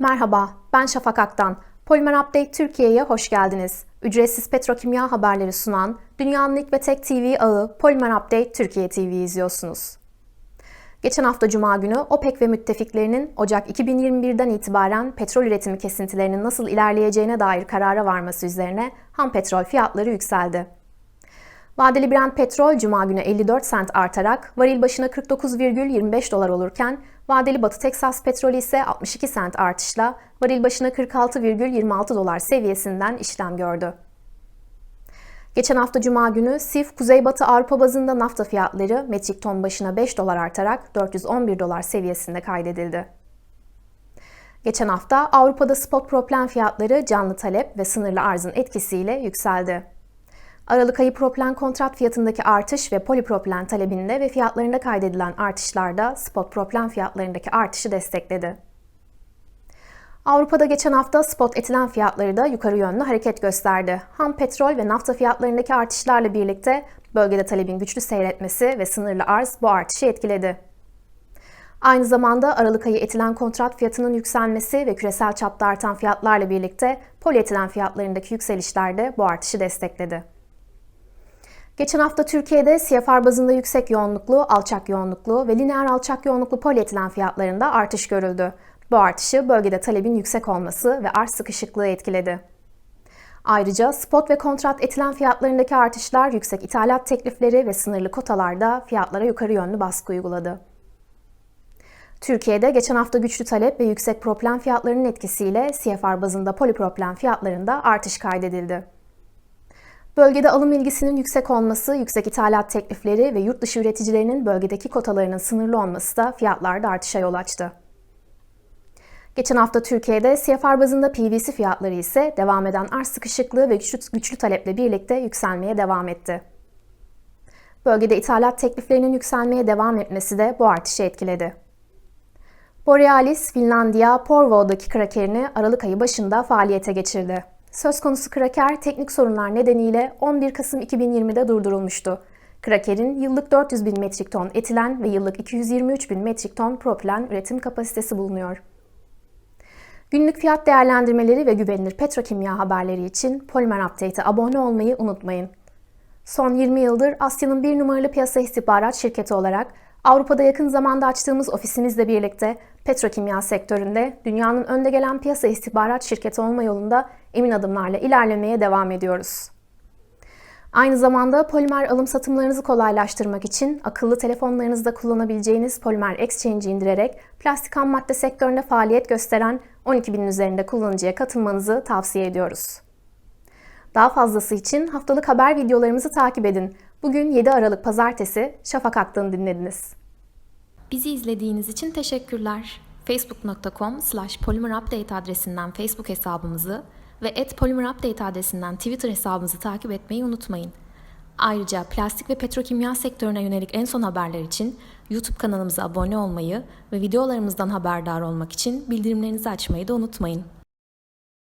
Merhaba, ben Şafak Aktan. Polimer Update Türkiye'ye hoş geldiniz. Ücretsiz petrokimya haberleri sunan dünyanın ilk ve tek TV ağı Polimer Update Türkiye TV izliyorsunuz. Geçen hafta Cuma günü OPEC ve müttefiklerinin Ocak 2021'den itibaren petrol üretimi kesintilerinin nasıl ilerleyeceğine dair karara varması üzerine ham petrol fiyatları yükseldi. Vadeli Brent petrol Cuma günü 54 sent artarak varil başına 49,25 dolar olurken vadeli Batı Teksas petrolü ise 62 sent artışla varil başına 46,26 dolar seviyesinden işlem gördü. Geçen hafta Cuma günü SIF Kuzeybatı Avrupa bazında nafta fiyatları metrik ton başına 5 dolar artarak 411 dolar seviyesinde kaydedildi. Geçen hafta Avrupa'da spot propilen fiyatları canlı talep ve sınırlı arzın etkisiyle yükseldi. Aralık ayı propilen kontrat fiyatındaki artış ve polipropilen talebinde ve fiyatlarında kaydedilen artışlar da spot propilen fiyatlarındaki artışı destekledi. Avrupa'da geçen hafta spot etilen fiyatları da yukarı yönlü hareket gösterdi. Ham petrol ve nafta fiyatlarındaki artışlarla birlikte bölgede talebin güçlü seyretmesi ve sınırlı arz bu artışı etkiledi. Aynı zamanda Aralık ayı etilen kontrat fiyatının yükselmesi ve küresel çapta artan fiyatlarla birlikte polietilen fiyatlarındaki yükselişler de bu artışı destekledi. Geçen hafta Türkiye'de CFR bazında yüksek yoğunluklu, alçak yoğunluklu ve lineer alçak yoğunluklu polietilen fiyatlarında artış görüldü. Bu artışı bölgede talebin yüksek olması ve arz sıkışıklığı etkiledi. Ayrıca spot ve kontrat etilen fiyatlarındaki artışlar yüksek ithalat teklifleri ve sınırlı kotalarda fiyatlara yukarı yönlü baskı uyguladı. Türkiye'de geçen hafta güçlü talep ve yüksek propilen fiyatlarının etkisiyle CFR bazında polipropilen fiyatlarında artış kaydedildi. Bölgede alım ilgisinin yüksek olması, yüksek ithalat teklifleri ve yurt dışı üreticilerinin bölgedeki kotalarının sınırlı olması da fiyatlarda artışa yol açtı. Geçen hafta Türkiye'de CFR bazında PVC fiyatları ise devam eden arz sıkışıklığı ve güçlü, güçlü taleple birlikte yükselmeye devam etti. Bölgede ithalat tekliflerinin yükselmeye devam etmesi de bu artışı etkiledi. Borealis, Finlandiya, Porvoo'daki krakerini Aralık ayı başında faaliyete geçirdi. Söz konusu kraker teknik sorunlar nedeniyle 11 Kasım 2020'de durdurulmuştu. Krakerin yıllık 400 bin metrik ton etilen ve yıllık 223 bin metrik ton propilen üretim kapasitesi bulunuyor. Günlük fiyat değerlendirmeleri ve güvenilir petrokimya haberleri için Polimer Update'e abone olmayı unutmayın. Son 20 yıldır Asya'nın bir numaralı piyasa istihbarat şirketi olarak Avrupa'da yakın zamanda açtığımız ofisimizle birlikte petrokimya sektöründe dünyanın önde gelen piyasa istihbarat şirketi olma yolunda emin adımlarla ilerlemeye devam ediyoruz. Aynı zamanda polimer alım satımlarınızı kolaylaştırmak için akıllı telefonlarınızda kullanabileceğiniz Polimer Exchange'i indirerek plastik ham madde sektöründe faaliyet gösteren 12 binin üzerinde kullanıcıya katılmanızı tavsiye ediyoruz. Daha fazlası için haftalık haber videolarımızı takip edin. Bugün 7 Aralık Pazartesi Şafak Aktan'ı dinlediniz. Bizi izlediğiniz için teşekkürler. facebook.com slash polymerupdate adresinden Facebook hesabımızı ve @polymerupdate adresinden Twitter hesabımızı takip etmeyi unutmayın. Ayrıca plastik ve petrokimya sektörüne yönelik en son haberler için YouTube kanalımıza abone olmayı ve videolarımızdan haberdar olmak için bildirimlerinizi açmayı da unutmayın.